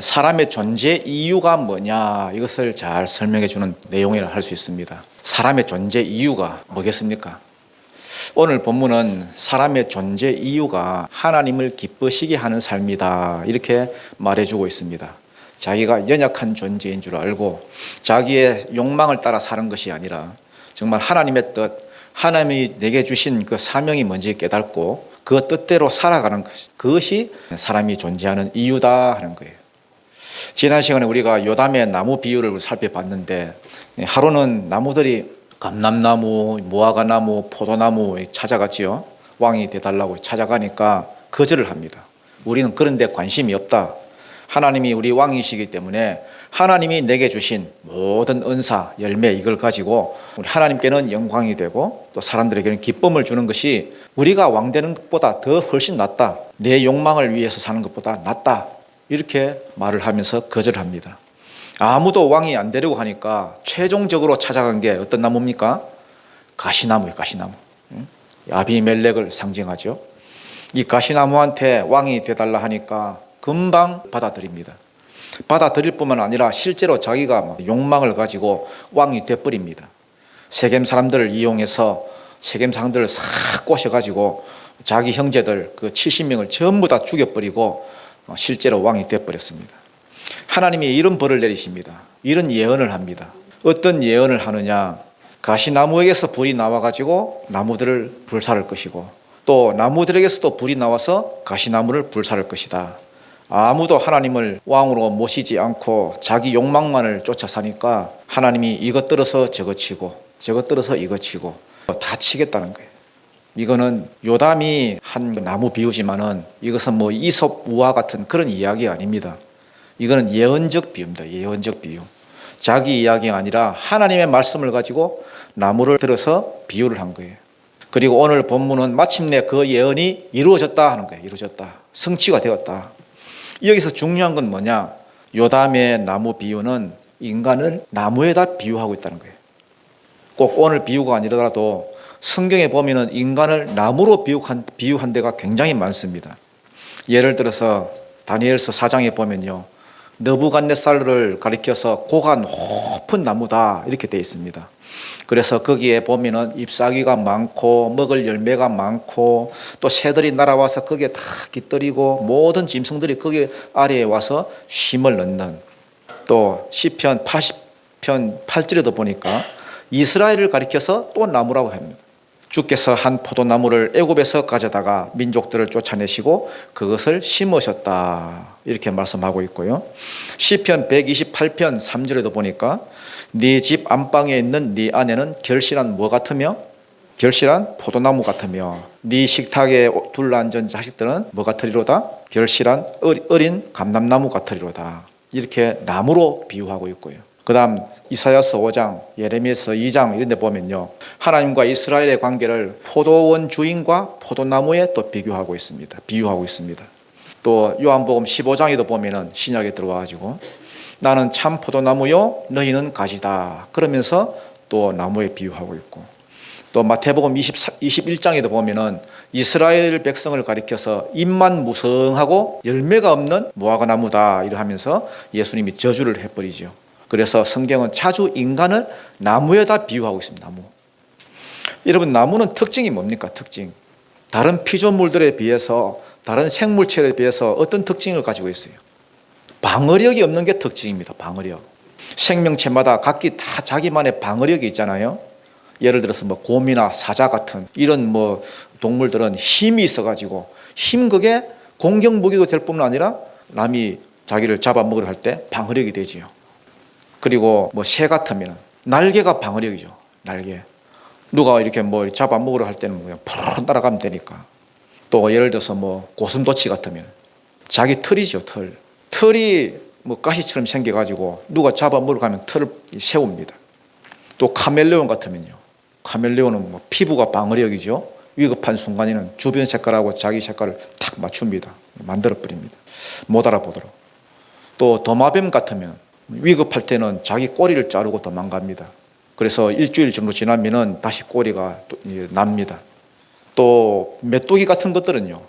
사람의 존재 이유가 뭐냐 이것을 잘 설명해 주는 내용이라 할 수 있습니다. 사람의 존재 이유가 뭐겠습니까? 오늘 본문은 사람의 존재 이유가 하나님을 기쁘시게 하는 삶이다 이렇게 말해주고 있습니다. 자기가 연약한 존재인 줄 알고 자기의 욕망을 따라 사는 것이 아니라 정말 하나님의 뜻, 하나님이 내게 주신 그 사명이 뭔지 깨닫고 그 뜻대로 살아가는 것 그것이 사람이 존재하는 이유다 하는 거예요. 지난 시간에 우리가 요담의 나무 비유를 살펴봤는데 하루는 나무들이 감람나무, 무화과나무, 포도나무 찾아갔지요. 왕이 돼달라고 찾아가니까 거절을 합니다. 우리는 그런 데 관심이 없다. 하나님이 우리 왕이시기 때문에 하나님이 내게 주신 모든 은사, 열매 이걸 가지고 우리 하나님께는 영광이 되고 또 사람들에게는 기쁨을 주는 것이 우리가 왕 되는 것보다 더 훨씬 낫다. 내 욕망을 위해서 사는 것보다 낫다. 이렇게 말을 하면서 거절합니다. 아무도 왕이 안 되려고 하니까 최종적으로 찾아간 게 어떤 나무입니까? 가시나무예요, 가시나무. 아비멜렉을 상징하죠. 이 가시나무한테 왕이 되달라 하니까 금방 받아들입니다. 받아들일 뿐만 아니라 실제로 자기가 욕망을 가지고 왕이 돼버립니다. 세겜 사람들을 이용해서 세겜 사람들을 싹 꼬셔가지고 자기 형제들 그 70명을 전부 다 죽여버리고 실제로 왕이 돼버렸습니다. 하나님이 이런 벌을 내리십니다. 이런 예언을 합니다. 어떤 예언을 하느냐? 가시나무에게서 불이 나와가지고 나무들을 불살을 것이고 또 나무들에게서도 불이 나와서 가시나무를 불살을 것이다. 아무도 하나님을 왕으로 모시지 않고 자기 욕망만을 쫓아 사니까 하나님이 이것 들어서 저것 치고 저것 들어서 이것 치고 다 치겠다는 거예요. 이거는 요담이 한 나무 비유지만은 이것은 뭐 이솝 우화 같은 그런 이야기 아닙니다. 이거는 예언적 비유입니다. 예언적 비유. 자기 이야기가 아니라 하나님의 말씀을 가지고 나무를 들어서 비유를 한 거예요. 그리고 오늘 본문은 마침내 그 예언이 이루어졌다 하는 거예요. 이루어졌다. 성취가 되었다. 여기서 중요한 건 뭐냐? 요담의 나무 비유는 인간을 나무에다 비유하고 있다는 거예요. 꼭 오늘 비유가 아니더라도 성경에 보면은 인간을 나무로 비유한, 비유한 데가 굉장히 많습니다. 예를 들어서 다니엘서 4장에 보면요. 너부갓네살을 가리켜서 고가 높은 나무다 이렇게 되어 있습니다. 그래서 거기에 보면은 잎사귀가 많고 먹을 열매가 많고 또 새들이 날아와서 거기에 다 깃들이고 모든 짐승들이 거기 아래에 와서 쉼을 넣는 또 시편 80편 8절에도 보니까 이스라엘을 가리켜서 또 나무라고 합니다. 주께서 한 포도나무를 애굽에서 가져다가 민족들을 쫓아내시고 그것을 심으셨다. 이렇게 말씀하고 있고요. 시편 128편 3절에도 보니까 네 집 안방에 있는 네 아내는 결실한 뭐 같으며 결실한 포도나무 같으며 네 식탁에 둘러앉은 자식들은 뭐 같으리로다 결실한 어린 감람나무 같으리로다. 이렇게 나무로 비유하고 있고요. 그다음 이사야서 5장, 예레미야서 2장 이런 데 보면요. 하나님과 이스라엘의 관계를 포도원 주인과 포도나무에 또 비교하고 있습니다. 비유하고 있습니다. 또 요한복음 15장에도 보면은 신약에 들어와 가지고 나는 참 포도나무요 너희는 가지다. 그러면서 또 나무에 비유하고 있고 또 마태복음 20, 21장에도 보면은 이스라엘 백성을 가리켜서 잎만 무성하고 열매가 없는 무화과 나무다 이러 하면서 예수님이 저주를 해버리죠. 그래서 성경은 자주 인간을 나무에다 비유하고 있습니다. 나무. 여러분 나무는 특징이 뭡니까? 특징. 다른 피조물들에 비해서 다른 생물체에 비해서 어떤 특징을 가지고 있어요? 방어력이 없는 게 특징입니다. 방어력. 생명체마다 각기 다 자기만의 방어력이 있잖아요. 예를 들어서 뭐 곰이나 사자 같은 이런 뭐 동물들은 힘이 있어가지고 힘 그게 공격 무기도 될 뿐만 아니라 남이 자기를 잡아먹으려 할 때 방어력이 되지요. 그리고 뭐 새 같으면 날개가 방어력이죠. 날개. 누가 이렇게 뭐 잡아먹으려 할 때는 그냥 푸르 따라가면 되니까. 또 예를 들어서 뭐 고슴도치 같으면 자기 털이죠 털. 털이 뭐 가시처럼 생겨가지고 누가 잡아먹으러 가면 털을 세웁니다. 또 카멜레온 같으면요. 카멜레온은 뭐 피부가 방어력이죠. 위급한 순간에는 주변 색깔하고 자기 색깔을 탁 맞춥니다. 만들어 버립니다. 못 알아보도록. 또 도마뱀 같으면 위급할 때는 자기 꼬리를 자르고 도망갑니다. 그래서 일주일 정도 지나면은 다시 꼬리가 납니다. 또 메뚜기 같은 것들은요.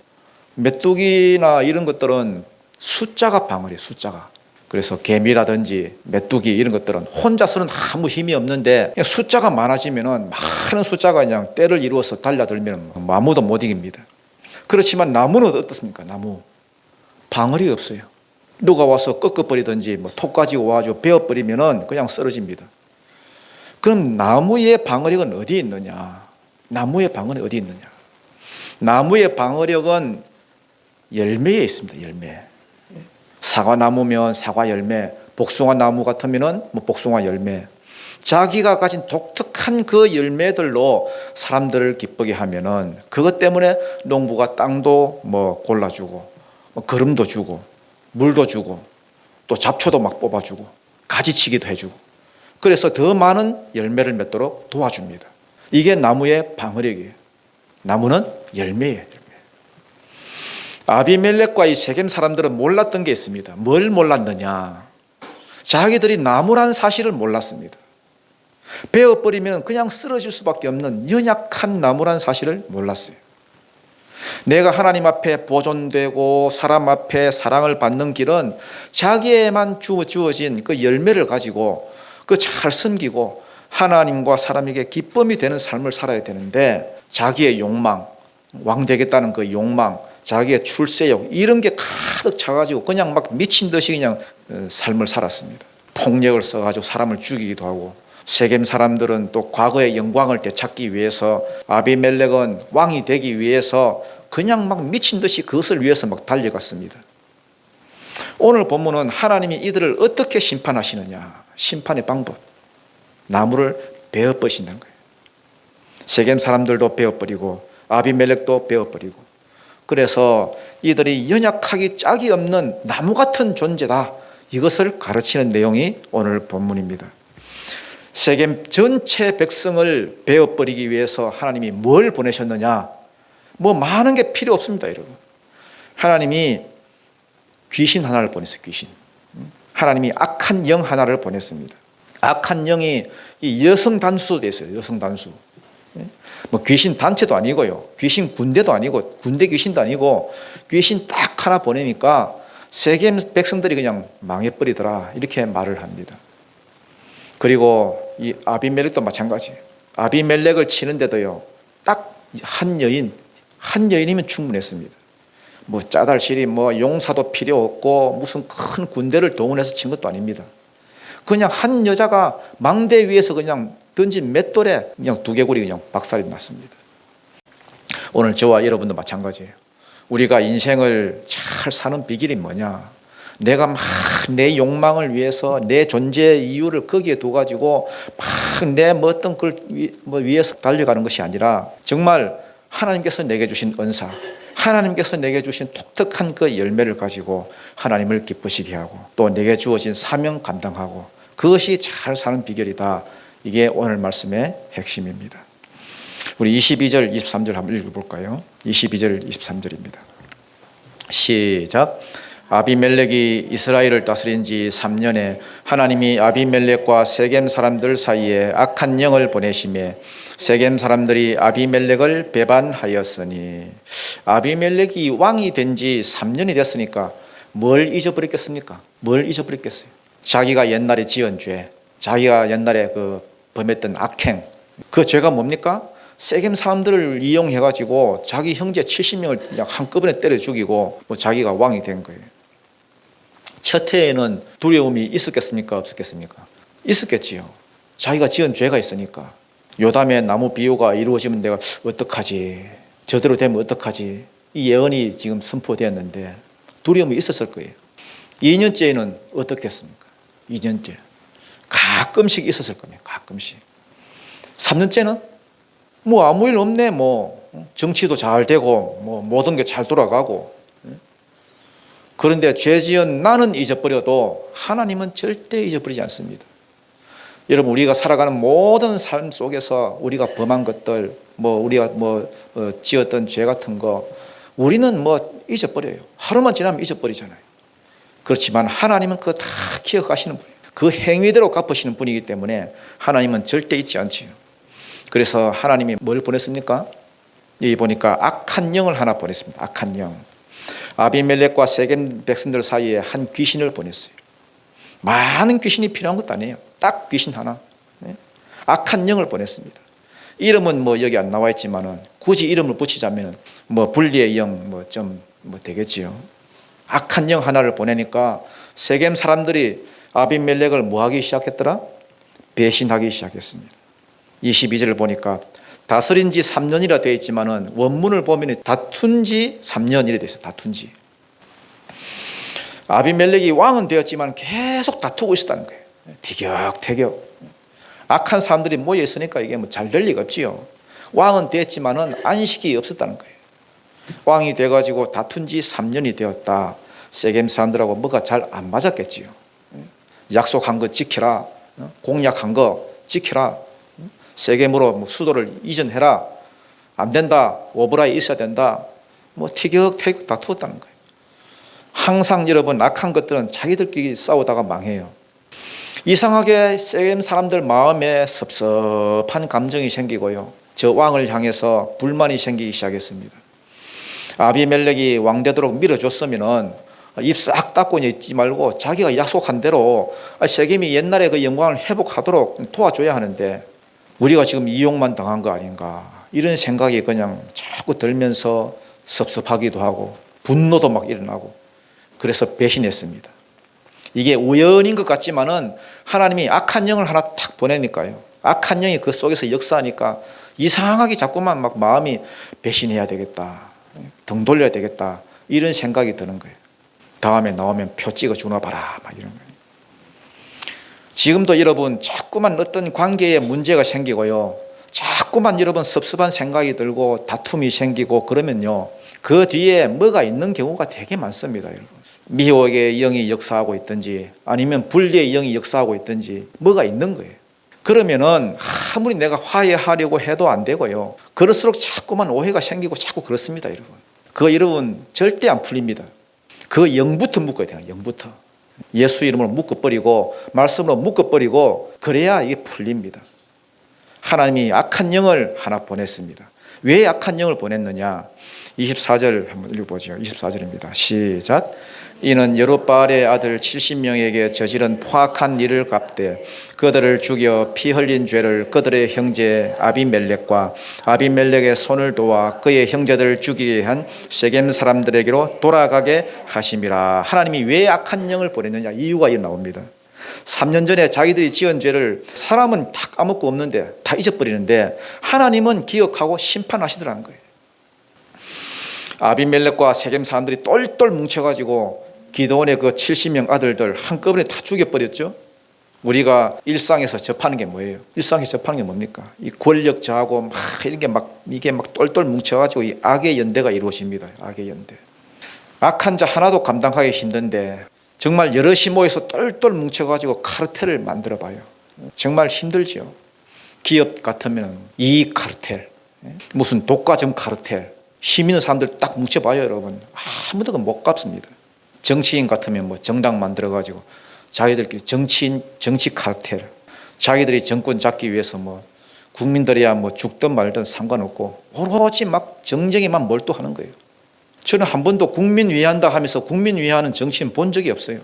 메뚜기나 이런 것들은 숫자가 방어해요. 숫자가 그래서 개미라든지 메뚜기 이런 것들은 혼자서는 아무 힘이 없는데 숫자가 많아지면은 많은 숫자가 그냥 때를 이루어서 달려들면 뭐 아무도 못 이깁니다. 그렇지만 나무는 어떻습니까? 나무 방어력이 없어요. 누가 와서 꺾어버리든지 뭐 톡 가지고 와가지고 베어버리면은 그냥 쓰러집니다. 그럼 나무의 방어력은 어디 있느냐? 나무의 방어는 어디 있느냐? 나무의 방어력은 열매에 있습니다. 열매. 사과 나무면 사과 열매, 복숭아 나무 같으면은 뭐 복숭아 열매. 자기가 가진 독특한 그 열매들로 사람들을 기쁘게 하면은 그것 때문에 농부가 땅도 뭐 골라주고 뭐 거름도 주고 물도 주고 또 잡초도 막 뽑아주고 가지치기도 해주고 그래서 더 많은 열매를 맺도록 도와줍니다. 이게 나무의 방어력이에요. 나무는 열매예요. 열매. 아비멜렉과 이 세겜 사람들은 몰랐던 게 있습니다. 뭘 몰랐느냐? 자기들이 나무란 사실을 몰랐습니다. 베어버리면 그냥 쓰러질 수밖에 없는 연약한 나무란 사실을 몰랐어요. 내가 하나님 앞에 보존되고 사람 앞에 사랑을 받는 길은 자기에만 주어진 그 열매를 가지고 그 잘 섬기고 하나님과 사람에게 기쁨이 되는 삶을 살아야 되는데 자기의 욕망, 왕 되겠다는 그 욕망, 자기의 출세욕 이런 게 가득 차가지고 그냥 막 미친 듯이 그냥 어, 삶을 살았습니다. 폭력을 써가지고 사람을 죽이기도 하고 세겜 사람들은 또 과거의 영광을 되찾기 위해서 아비멜렉은 왕이 되기 위해서 그냥 막 미친 듯이 그것을 위해서 막 달려갔습니다. 오늘 본문은 하나님이 이들을 어떻게 심판하시느냐 심판의 방법 나무를 베어버신다는 거예요. 세겜 사람들도 베어버리고 아비멜렉도 베어버리고 그래서 이들이 연약하기 짝이 없는 나무 같은 존재다. 이것을 가르치는 내용이 오늘 본문입니다. 세겜 전체 백성을 베어버리기 위해서 하나님이 뭘 보내셨느냐? 뭐 많은 게 필요 없습니다, 여러분. 하나님이 귀신 하나를 보냈어요, 귀신. 하나님이 악한 영 하나를 보냈습니다. 악한 영이 이 여성 단수도 됐어요, 여성 단수. 뭐 귀신 단체도 아니고요. 귀신 군대도 아니고 군대 귀신도 아니고 귀신 딱 하나 보내니까 세겜 백성들이 그냥 망해버리더라 이렇게 말을 합니다. 그리고 이 아비멜렉도 마찬가지예요. 아비멜렉을 치는데도요. 딱 한 여인 한 여인이면 충분했습니다. 뭐 짜달실이 뭐 용사도 필요 없고 무슨 큰 군대를 동원해서 친 것도 아닙니다. 그냥 한 여자가 망대 위에서 그냥 던진 맷돌에 그냥 두개골이 그냥 박살이 났습니다. 오늘 저와 여러분도 마찬가지예요. 우리가 인생을 잘 사는 비결이 뭐냐? 내가 막 내 욕망을 위해서 내 존재 이유를 거기에 둬 가지고 막 내 뭐 어떤 걸뭐 위해서 달려가는 것이 아니라 정말 하나님께서 내게 주신 은사, 하나님께서 내게 주신 독특한 그 열매를 가지고 하나님을 기쁘시게 하고 또 내게 주어진 사명 감당하고 그것이 잘 사는 비결이다. 이게 오늘 말씀의 핵심입니다. 우리 22절, 23절 한번 읽어볼까요? 22절, 23절입니다. 시작. 아비멜렉이 이스라엘을 다스린 지 3년에 하나님이 아비멜렉과 세겜 사람들 사이에 악한 영을 보내심에 세겜 사람들이 아비멜렉을 배반하였으니 아비멜렉이 왕이 된 지 3년이 됐으니까 뭘 잊어버렸겠습니까? 뭘 잊어버렸겠어요? 자기가 옛날에 지은 죄, 자기가 옛날에 그 범했던 악행, 그 죄가 뭡니까? 세겜 사람들을 이용해 가지고 자기 형제 70명을 그냥 한꺼번에 때려 죽이고 뭐 자기가 왕이 된 거예요. 첫 해에는 두려움이 있었겠습니까? 없었겠습니까? 있었겠지요. 자기가 지은 죄가 있으니까. 요담의 나무 비유가 이루어지면 내가 어떡하지? 저대로 되면 어떡하지? 이 예언이 지금 선포되었는데 두려움이 있었을 거예요. 2년째에는 어떻겠습니까? 2년째. 가끔씩 있었을 겁니다. 가끔씩. 3년째는 뭐 아무 일 없네. 뭐 정치도 잘 되고 뭐 모든 게 잘 돌아가고 그런데 죄 지은 나는 잊어버려도 하나님은 절대 잊어버리지 않습니다. 여러분 우리가 살아가는 모든 삶 속에서 우리가 범한 것들 뭐 우리가 뭐 어, 지었던 죄 같은 거 우리는 뭐 잊어버려요. 하루만 지나면 잊어버리잖아요. 그렇지만 하나님은 그거 다 기억하시는 분이에요. 그 행위대로 갚으시는 분이기 때문에 하나님은 절대 잊지 않지요. 그래서 하나님이 뭘 보냈습니까? 여기 보니까 악한 영을 하나 보냈습니다. 악한 영. 아비멜렉과 세겜 백성들 사이에 한 귀신을 보냈어요. 많은 귀신이 필요한 것도 아니에요. 딱 귀신 하나. 네? 악한 영을 보냈습니다. 이름은 뭐 여기 안 나와 있지만은 굳이 이름을 붙이자면 뭐 분리의 영 뭐좀뭐 되겠지요. 악한 영 하나를 보내니까 세겜 사람들이 아비멜렉을 뭐 하기 시작했더라? 배신하기 시작했습니다. 22절을 보니까 다스린 지 3년이라 되어 있지만은 원문을 보면 다툰 지 3년이라 되어 있어요. 다툰 지. 아비멜렉이 왕은 되었지만 계속 다투고 있었다는 거예요. 티격태격. 악한 사람들이 모여 있으니까 이게 뭐 잘 될 리가 없지요. 왕은 됐지만은 안식이 없었다는 거예요. 왕이 돼가지고 다툰 지 3년이 되었다. 세겜 사람들하고 뭐가 잘 안 맞았겠지요. 약속한 거 지키라. 공약한 거 지키라. 세겜으로 뭐 수도를 이전해라. 안 된다. 오브라에 있어야 된다. 뭐 티격태격 다투었다는 거예요. 항상 여러분 악한 것들은 자기들끼리 싸우다가 망해요. 이상하게 세겜 사람들 마음에 섭섭한 감정이 생기고요. 저 왕을 향해서 불만이 생기기 시작했습니다. 아비멜렉이 왕 되도록 밀어줬으면은 입싹 닫고 있지 말고 자기가 약속한 대로 세겜이 옛날에 그 영광을 회복하도록 도와줘야 하는데 우리가 지금 이용만 당한 거 아닌가 이런 생각이 그냥 자꾸 들면서 섭섭하기도 하고 분노도 막 일어나고 그래서 배신했습니다. 이게 우연인 것 같지만은 하나님이 악한 영을 하나 탁 보내니까요. 악한 영이 그 속에서 역사하니까 이상하게 자꾸만 막 마음이 배신해야 되겠다. 등 돌려야 되겠다. 이런 생각이 드는 거예요. 다음에 나오면 표 찍어 주나 봐라. 막 이런 거예요. 지금도 여러분 자꾸만 어떤 관계에 문제가 생기고요. 자꾸만 여러분 섭섭한 생각이 들고 다툼이 생기고 그러면요. 그 뒤에 뭐가 있는 경우가 되게 많습니다. 여러분. 미혹의 영이 역사하고 있든지 아니면 분리의 영이 역사하고 있든지 뭐가 있는 거예요. 그러면은 아무리 내가 화해하려고 해도 안 되고요. 그럴수록 자꾸만 오해가 생기고 자꾸 그렇습니다, 여러분. 그거 여러분 절대 안 풀립니다. 그 영부터 묶어야 돼요, 영부터. 예수 이름으로 묶어버리고 말씀으로 묶어버리고 그래야 이게 풀립니다. 하나님이 악한 영을 하나 보냈습니다. 왜 악한 영을 보냈느냐? 24절 한번 읽어보죠. 24절입니다. 시작. 이는 여룻바알의 아들 70명에게 저지른 포악한 일을 갚되 그들을 죽여 피 흘린 죄를 그들의 형제 아비멜렉과 아비멜렉의 손을 도와 그의 형제들을 죽이게 한 세겜 사람들에게로 돌아가게 하심이라. 하나님이 왜 악한 영을 보냈느냐 이유가 이 나옵니다. 3년 전에 자기들이 지은 죄를 사람은 다 까먹고 없는데 다 잊어버리는데 하나님은 기억하고 심판하시더라는 거예요. 아비멜렉과 세겜 사람들이 똘똘 뭉쳐가지고 기도원의 그 70명 아들들 한꺼번에 다 죽여버렸죠. 우리가 일상에서 접하는 게 뭐예요? 일상에서 접하는 게 뭡니까? 이 권력 저하고 막 이런 게 막 이게 막 똘똘 뭉쳐가지고 이 악의 연대가 이루어집니다. 악의 연대. 악한 자 하나도 감당하기 힘든데 정말 여럿이 모여서 똘똘 뭉쳐가지고 카르텔을 만들어봐요. 정말 힘들죠. 기업 같으면 이 카르텔, 무슨 독과점 카르텔, 힘 있는 사람들 딱 뭉쳐봐요, 여러분. 아무도 못 갚습니다. 정치인 같으면 뭐 정당 만들어가지고 자기들끼리 정치인, 정치 카르텔, 자기들이 정권 잡기 위해서 뭐 국민들이야 뭐 죽든 말든 상관없고 오로지 막 정쟁에만 몰두하는 거예요. 저는 한 번도 국민 위한다 하면서 국민 위하는 정치인 본 적이 없어요.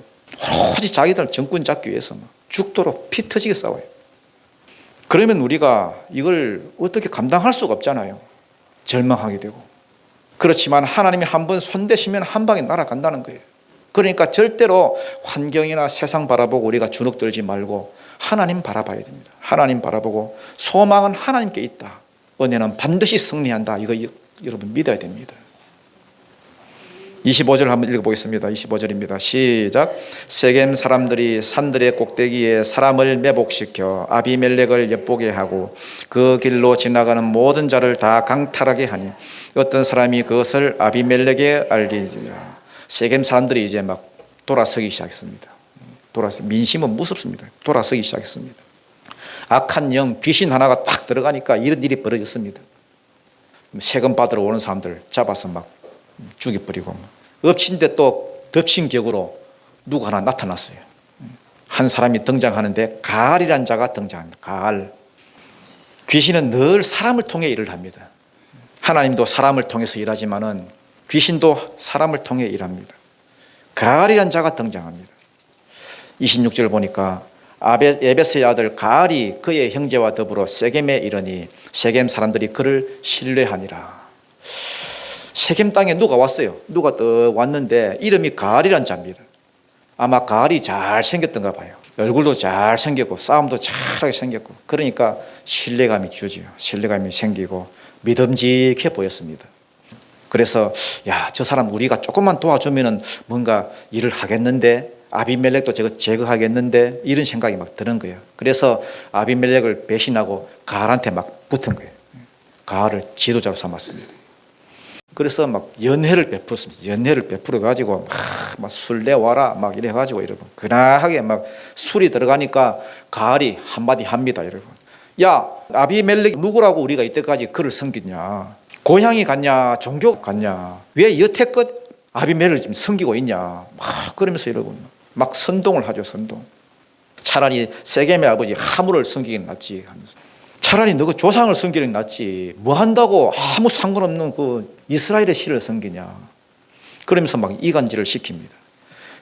오로지 자기들 정권 잡기 위해서 막 죽도록 피 터지게 싸워요. 그러면 우리가 이걸 어떻게 감당할 수가 없잖아요. 절망하게 되고. 그렇지만 하나님이 한 번 손대시면 한 방에 날아간다는 거예요. 그러니까 절대로 환경이나 세상 바라보고 우리가 주눅 들지 말고 하나님 바라봐야 됩니다. 하나님 바라보고 소망은 하나님께 있다. 은혜는 반드시 승리한다. 이거 여러분 믿어야 됩니다. 25절 한번 읽어보겠습니다. 25절입니다. 시작. 세겜 사람들이 산들의 꼭대기에 사람을 매복시켜 아비멜렉을 엿보게 하고 그 길로 지나가는 모든 자를 다 강탈하게 하니 어떤 사람이 그것을 아비멜렉에 알리지라. 세겜 사람들이 이제 막 돌아서기 시작했습니다. 돌아서 민심은 무섭습니다. 돌아서기 시작했습니다. 악한 영 귀신 하나가 딱 들어가니까 이런 일이 벌어졌습니다. 세금 받으러 오는 사람들 잡아서 막 죽여버리고 엎친데 또 덮친 격으로 누구 하나 나타났어요. 한 사람이 등장하는데 가알이란 자가 등장합니다. 가알. 귀신은 늘 사람을 통해 일을 합니다. 하나님도 사람을 통해서 일하지만은 귀신도 사람을 통해 일합니다. 가알이란 자가 등장합니다. 26절 보니까 에베스의 아들 가알이 그의 형제와 더불어 세겜에 이르니 세겜 사람들이 그를 신뢰하니라. 세겜 땅에 누가 왔어요? 누가 또 왔는데 이름이 가알이란 자입니다. 아마 가알이 잘 생겼던가 봐요. 얼굴도 잘 생겼고 싸움도 잘하게 생겼고 그러니까 신뢰감이 주지요. 신뢰감이 생기고 믿음직해 보였습니다. 그래서 야 저 사람 우리가 조금만 도와주면은 뭔가 일을 하겠는데 아비멜렉도 저거 제거하겠는데 이런 생각이 막 드는 거예요. 그래서 아비멜렉을 배신하고 가알한테 막 붙은 거예요. 가알을 지도자로 삼았습니다. 그래서 막 연회를 베풀었습니다. 연회를 베풀어 가지고 막술 내와라 막 이래 가지고 여러분 근하하게 막 술이 들어가니까 가을이 한마디 합니다, 여러분. 야 아비멜렉 누구라고 우리가 이때까지 그를 섬겼냐? 고향이 갔냐? 종교 갔냐? 왜 여태껏 아비멜을 지금 섬기고 있냐? 막 그러면서 여러분 막 선동을 하죠, 선동. 차라리 세겜의 아버지 하물을 섬기긴 낫지 하면서. 차라리 너가 조상을 섬기는 게 낫지. 뭐 한다고 아무 상관없는 그 이스라엘의 신을 섬기냐. 그러면서 막 이간질을 시킵니다.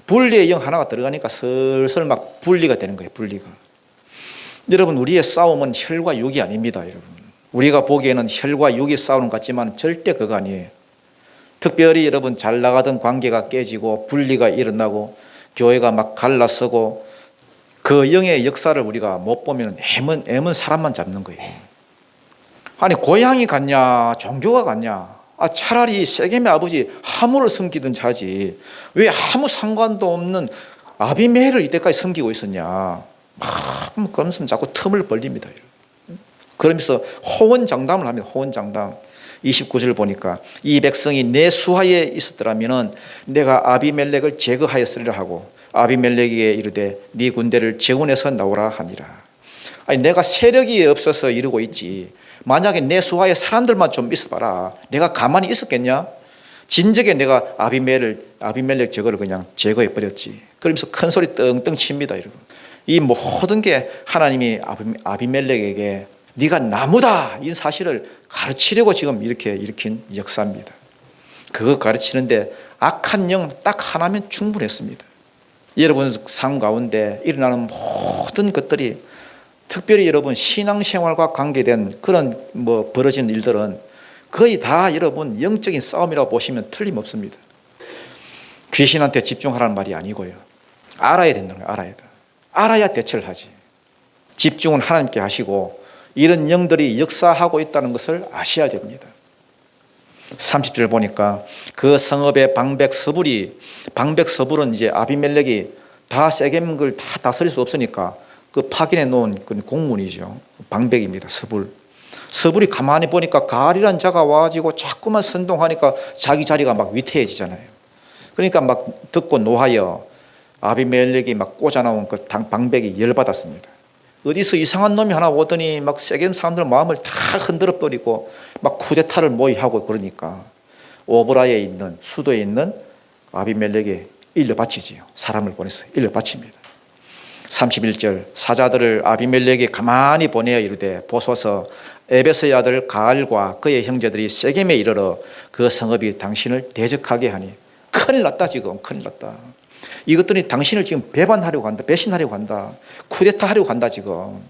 분리의 영 하나가 들어가니까 슬슬 막 분리가 되는 거예요, 분리가. 여러분, 우리의 싸움은 혈과 육이 아닙니다, 여러분. 우리가 보기에는 혈과 육이 싸우는 것 같지만 절대 그거 아니에요. 특별히 여러분 잘 나가던 관계가 깨지고 분리가 일어나고 교회가 막 갈라서고 그 영의 역사를 우리가 못 보면 애문, 애문 사람만 잡는 거예요. 아니, 고향이 같냐, 종교가 같냐. 아, 차라리 세겜의 아버지 하물을 섬기던 자지. 왜 아무 상관도 없는 아비메를 이때까지 섬기고 있었냐. 막, 그러면서 자꾸 틈을 벌립니다. 그러면서 호언장담을 합니다. 호언장담. 29절 보니까 이 백성이 내 수하에 있었더라면은 내가 아비멜렉을 제거하였으리라 하고 아비멜렉에게 이르되 네 군대를 재원해서 나오라 하니라. 아니 내가 세력이 없어서 이러고 있지. 만약에 내 수하에 사람들만 좀 있어봐라. 내가 가만히 있었겠냐? 진즉에 내가 아비멜을 아비멜렉 저거를 그냥 제거해 버렸지. 그러면서 큰 소리 떵떵 칩니다, 여러분. 이 모든 게 하나님이 아비멜렉에게 네가 나무다 이 사실을 가르치려고 지금 이렇게 일으킨 역사입니다. 그거 가르치는데 악한 영 딱 하나면 충분했습니다. 여러분 삶 가운데 일어나는 모든 것들이 특별히 여러분 신앙생활과 관계된 그런 뭐 벌어진 일들은 거의 다 여러분 영적인 싸움이라고 보시면 틀림없습니다. 귀신한테 집중하라는 말이 아니고요. 알아야 된다는 거예요. 알아야 돼. 알아야 대처를 하지. 집중은 하나님께 하시고 이런 영들이 역사하고 있다는 것을 아셔야 됩니다. 30절 보니까 그 성읍의 방백 서불이 방백 서불은 이제 아비멜렉이 다 세겜 걸다 다스릴 수 없으니까 그 파견해 놓은 그 공문이죠. 방백입니다. 서불. 서불이 가만히 보니까 가알이란 자가 와가지고 자꾸만 선동하니까 자기 자리가 막 위태해지잖아요. 그러니까 막 듣고 노하여 아비멜렉이 막 꽂아나온 그 방백이 열받았습니다. 어디서 이상한 놈이 하나 오더니 막 세겜 사람들 마음을 다 흔들어 버리고 막 쿠데타를 모의하고 그러니까 오브라에 있는 수도에 있는 아비멜렉에 일러 바치지요. 사람을 보내서 일러 바칩니다. 31절 사자들을 아비멜렉에 가만히 보내어 이르되 보소서 에베스의 아들 가알과 그의 형제들이 세겜에 이르러 그 성읍이 당신을 대적하게 하니 큰일 났다 지금 큰일 났다. 이것들이 당신을 지금 배반하려고 한다. 배신하려고 한다. 쿠데타 하려고 한다, 지금.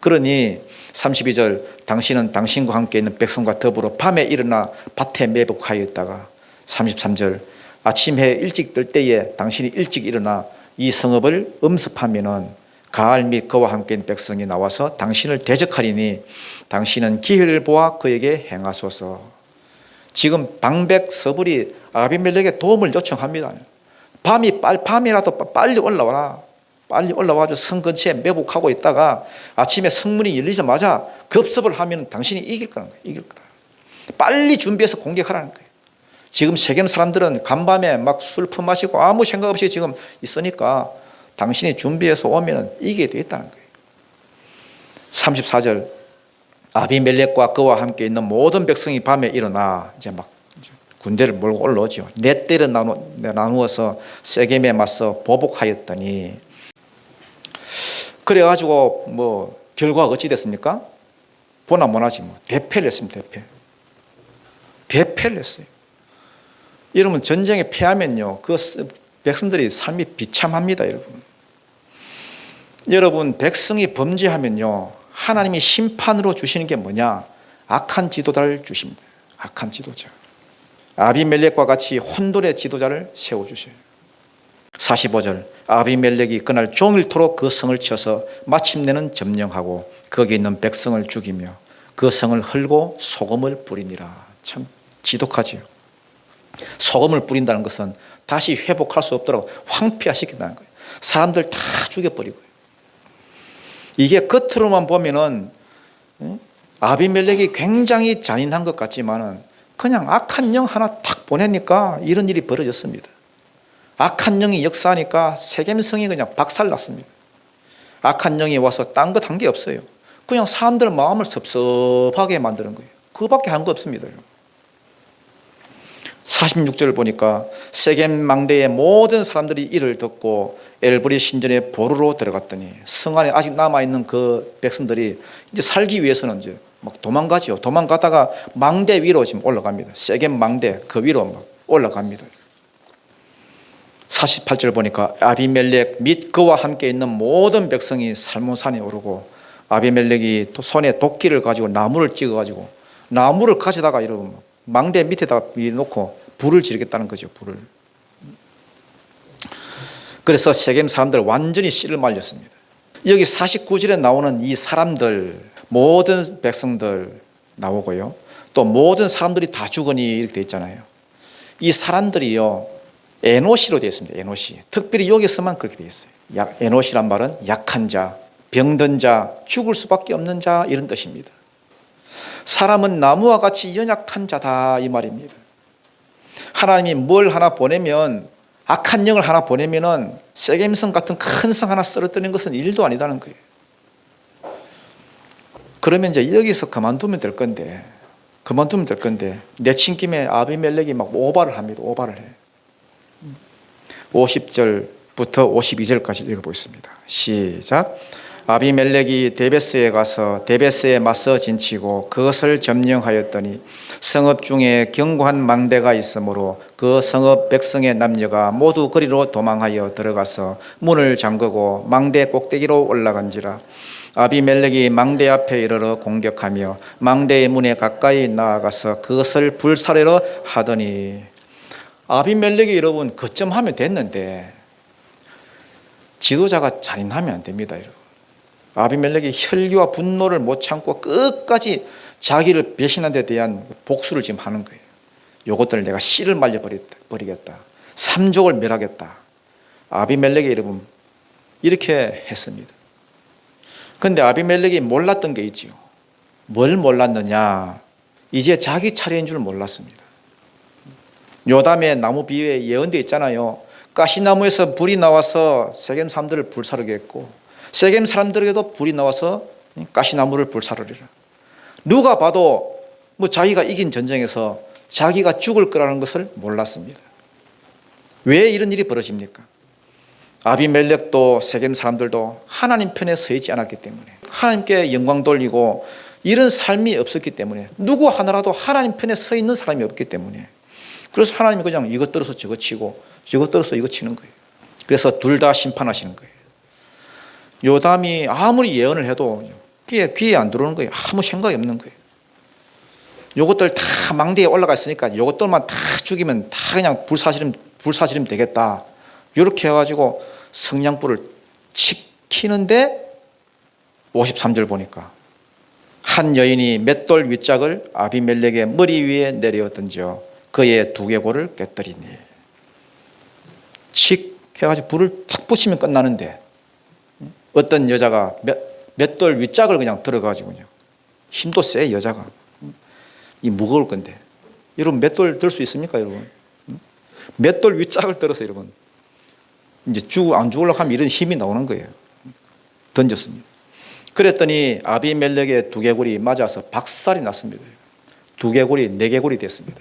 그러니 32절 당신은 당신과 함께 있는 백성과 더불어 밤에 일어나 밭에 매복하였다가 33절 아침 해 일찍 뜰 때에 당신이 일찍 일어나 이 성읍을 음습하면은 가알 및 그와 함께 있는 백성이 나와서 당신을 대적하리니 당신은 기회를 보아 그에게 행하소서. 지금 방백 서불이 아비멜렉에 도움을 요청합니다. 밤이 빨 밤이라도 빨리 올라와라. 빨리 올라와서 성 근처에 매복하고 있다가 아침에 성문이 열리자마자 급습을 하면 당신이 이길 거라는 거예요. 이길 거다. 빨리 준비해서 공격하라는 거예요. 지금 세겜 사람들은 간밤에 막 술 품마시고 아무 생각 없이 지금 있으니까 당신이 준비해서 오면 이기게 돼 있다는 거예요. 34절 아비멜렉과 그와 함께 있는 모든 백성이 밤에 일어나 이제 막 군대를 몰고 올라오죠. 네 때를 나누, 나누어서 세겜에 맞서 보복하였더니 그래가지고 뭐 결과가 어찌 됐습니까? 보나 못하지 뭐 대패를 했습니다. 대패. 대패를 했어요. 여러분 전쟁에 패하면요 그 백성들이 삶이 비참합니다, 여러분. 여러분 백성이 범죄하면요 하나님이 심판으로 주시는 게 뭐냐 악한 지도자를 주십니다 악한 지도자 아비멜렉과 같이 혼돈의 지도자를 세워주셔요. 45절 아비멜렉이 그날 종일토록 그 성을 쳐서 마침내는 점령하고 거기 있는 백성을 죽이며 그 성을 헐고 소금을 뿌리니라. 참 지독하지요. 소금을 뿌린다는 것은 다시 회복할 수 없도록 황폐화시킨다는 거예요. 사람들 다 죽여버리고요. 이게 겉으로만 보면은 응? 아비멜렉이 굉장히 잔인한 것 같지만은 그냥 악한 영 하나 탁 보내니까 이런 일이 벌어졌습니다. 악한 영이 역사하니까 세겜성이 그냥 박살났습니다. 악한 영이 와서 딴 것 한 게 없어요. 그냥 사람들 마음을 섭섭하게 만드는 거예요. 그밖에 한 거 없습니다. 46절 보니까 세겜 망대의 모든 사람들이 이를 듣고 엘브리 신전에 보루로 들어갔더니 성 안에 아직 남아 있는 그 백성들이 이제 살기 위해서는 이제 막 도망가지요. 도망가다가 망대 위로 지금 올라갑니다. 세겜 망대 그 위로 막 올라갑니다. 48절 보니까 아비멜렉 및 그와 함께 있는 모든 백성이 살몬산에 오르고 아비멜렉이 또 손에 도끼를 가지고 나무를 찍어 가지고 나무를 가져다가 이러면 망대 밑에다가 놓고 불을 지르겠다는 거죠. 불을. 그래서 세겜 사람들 완전히 씨를 말렸습니다. 여기 49절에 나오는 이 사람들 모든 백성들 나오고요. 또 모든 사람들이 다 죽으니 이렇게 돼 있잖아요. 이 사람들이요. 에노시로 되어 있습니다. 에노시. 특별히 여기서만 그렇게 되어 있어요. 약, 에노시란 말은 약한 자, 병든 자, 죽을 수밖에 없는 자 이런 뜻입니다. 사람은 나무와 같이 연약한 자다 이 말입니다. 하나님이 뭘 하나 보내면 악한 영을 하나 보내면은 세겜성 같은 큰 성 하나 쓰러뜨리는 것은 일도 아니다는 거예요. 그러면 이제 여기서 그만두면 될 건데 그만두면 될 건데 내친 김에 아비멜렉이 막 오바를 합니다. 오바를 해. 50절부터 52절까지 읽어보겠습니다. 시작. 아비멜렉이 데베스에 가서 데베스에 맞서 진치고 그것을 점령하였더니 성읍 중에 견고한 망대가 있으므로 그 성읍 백성의 남녀가 모두 거리로 도망하여 들어가서 문을 잠그고 망대 꼭대기로 올라간지라 아비멜렉이 망대 앞에 이르러 공격하며 망대의 문에 가까이 나아가서 그것을 불사르려 하더니 아비멜렉이 여러분 그점 하면 됐는데 지도자가 잔인하면 안 됩니다, 여러분. 아비멜렉이 혈기와 분노를 못 참고 끝까지 자기를 배신한 데 대한 복수를 지금 하는 거예요. 요것들을 내가 씨를 말려 버리겠다. 삼족을 멸하겠다. 아비멜렉이 여러분 이렇게 했습니다. 근데 아비멜렉이 몰랐던 게 있지요. 뭘 몰랐느냐? 이제 자기 차례인 줄 몰랐습니다. 요담의 나무 비유에 예언되어 있잖아요. 가시나무에서 불이 나와서 세겜 사람들을 불사르게 했고 세겜 사람들에게도 불이 나와서 가시나무를 불사르리라. 누가 봐도 뭐 자기가 이긴 전쟁에서 자기가 죽을 거라는 것을 몰랐습니다. 왜 이런 일이 벌어집니까? 아비멜렉도 세겜 사람들도 하나님 편에 서 있지 않았기 때문에 하나님께 영광 돌리고 이런 삶이 없었기 때문에 누구 하나라도 하나님 편에 서 있는 사람이 없기 때문에 그래서 하나님이 그냥 이것 들어서 저것 치고 저것 들어서 이거 치는 거예요. 그래서 둘 다 심판하시는 거예요. 요담이 아무리 예언을 해도 귀에, 귀에 안 들어오는 거예요. 아무 생각이 없는 거예요. 요것들 다 망대에 올라가 있으니까 요것들만 다 죽이면 다 그냥 불사지름, 불사지름 되겠다. 이렇게 해가지고 성냥불을 칙 키는데 53절 보니까 한 여인이 맷돌 윗짝을 아비멜렉의 머리 위에 내려 던져 그의 두개골을 깨뜨리니 칙 해가지고 불을 탁 붙이면 끝나는데 어떤 여자가 몇, 맷돌 윗짝을 그냥 들어가지고요. 힘도 세 여자가. 이 무거울 건데. 여러분 맷돌 들 수 있습니까, 여러분? 맷돌 윗짝을 들어서 여러분 이제 죽 안 죽으려고 하면 이런 힘이 나오는 거예요. 던졌습니다. 그랬더니 아비멜렉의 두개골이 맞아서 박살이 났습니다. 두개골이 네개골이 됐습니다.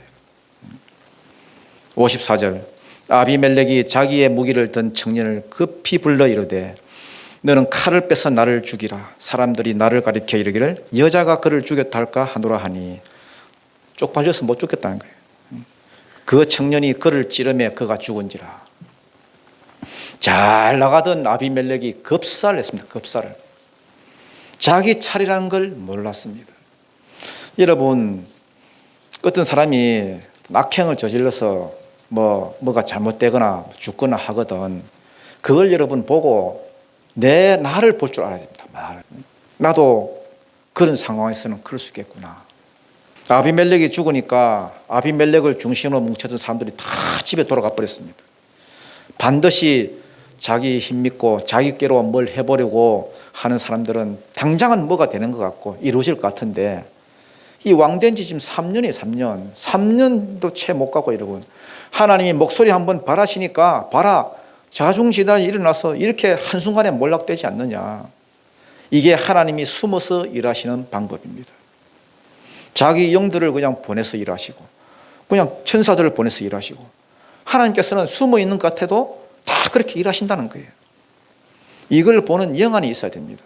54절 아비멜렉이 자기의 무기를 든 청년을 급히 불러 이르되 너는 칼을 빼서 나를 죽이라 사람들이 나를 가리켜 이르기를 여자가 그를 죽였다 할까 하노라 하니 쪽팔려서 못 죽겠다는 거예요. 그 청년이 그를 찌르며 그가 죽은지라 잘 나가던 아비멜렉이 급살을 했습니다. 급살을. 자기 차례라는 걸 몰랐습니다. 여러분, 어떤 사람이 낙행을 저질러서 뭐, 뭐가 잘못되거나 죽거나 하거든. 그걸 여러분 보고 내 나를 볼 줄 알아야 됩니다. 나를. 나도 그런 상황에서는 그럴 수 있겠구나. 아비멜렉이 죽으니까 아비멜렉을 중심으로 뭉쳐둔 사람들이 다 집에 돌아가 버렸습니다. 반드시 자기 힘 믿고 자기께로 뭘 해보려고 하는 사람들은 당장은 뭐가 되는 것 같고 이루어질 것 같은데 이 왕된 지 지금 3년이에요, 3년. 3년도 채 못 가고 이러고 하나님이 목소리 한번 바라시니까 봐라 자중지단이 일어나서 이렇게 한순간에 몰락되지 않느냐. 이게 하나님이 숨어서 일하시는 방법입니다. 자기 영들을 그냥 보내서 일하시고 그냥 천사들을 보내서 일하시고 하나님께서는 숨어 있는 것 같아도 다 그렇게 일하신다는 거예요. 이걸 보는 영안이 있어야 됩니다.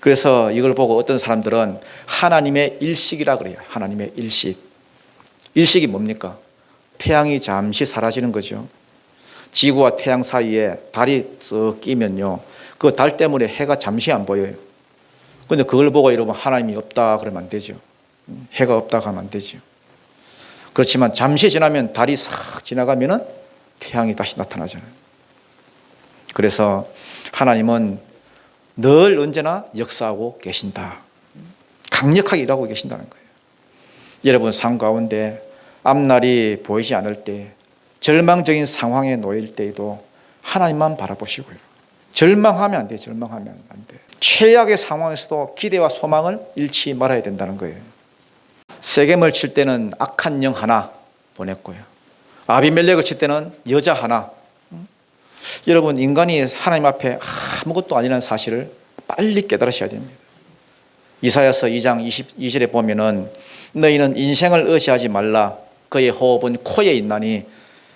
그래서 이걸 보고 어떤 사람들은 하나님의 일식이라 그래요. 하나님의 일식. 일식이 뭡니까? 태양이 잠시 사라지는 거죠. 지구와 태양 사이에 달이 쓱 끼면요. 그 달 때문에 해가 잠시 안 보여요. 근데 그걸 보고 이러면 하나님이 없다 그러면 안 되죠. 해가 없다 하면 안 되죠. 그렇지만 잠시 지나면 달이 싹 지나가면은 태양이 다시 나타나잖아요. 그래서 하나님은 늘 언제나 역사하고 계신다. 강력하게 일하고 계신다는 거예요. 여러분 삶 가운데 앞날이 보이지 않을 때 절망적인 상황에 놓일 때에도 하나님만 바라보시고요. 절망하면 안 돼. 절망하면 안 돼. 최악의 상황에서도 기대와 소망을 잃지 말아야 된다는 거예요. 세겜을 칠 때는 악한 영 하나 보냈고요. 아비멜렉을 칠 때는 여자 하나. 음? 여러분 인간이 하나님 앞에 아무것도 아니라는 사실을 빨리 깨달으셔야 됩니다. 이사야서 2장 22절에 보면은 너희는 인생을 의지하지 말라 그의 호흡은 코에 있나니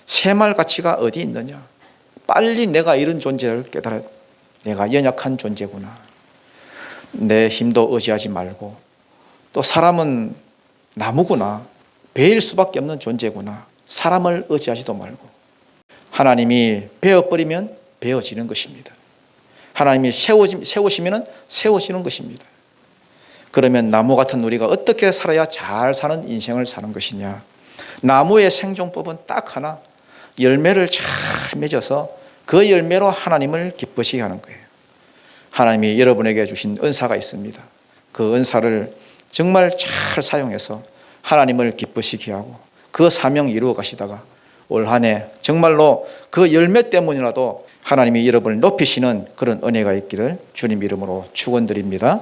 새말 가치가 어디 있느냐 빨리 내가 이런 존재를 깨달아 내가 연약한 존재구나 내 힘도 의지하지 말고 또 사람은 나무구나 배일 수밖에 없는 존재구나 사람을 의지하지도 말고 하나님이 베어버리면 베어지는 것입니다 하나님이 세우시면 세워지는 것입니다 그러면 나무 같은 우리가 어떻게 살아야 잘 사는 인생을 사는 것이냐 나무의 생존법은 딱 하나 열매를 잘 맺어서 그 열매로 하나님을 기쁘시게 하는 거예요. 하나님이 여러분에게 주신 은사가 있습니다. 그 은사를 정말 잘 사용해서 하나님을 기쁘시게 하고 그 사명 이루어 가시다가 올 한 해 정말로 그 열매 때문이라도 하나님이 여러분을 높이시는 그런 은혜가 있기를 주님 이름으로 축원드립니다.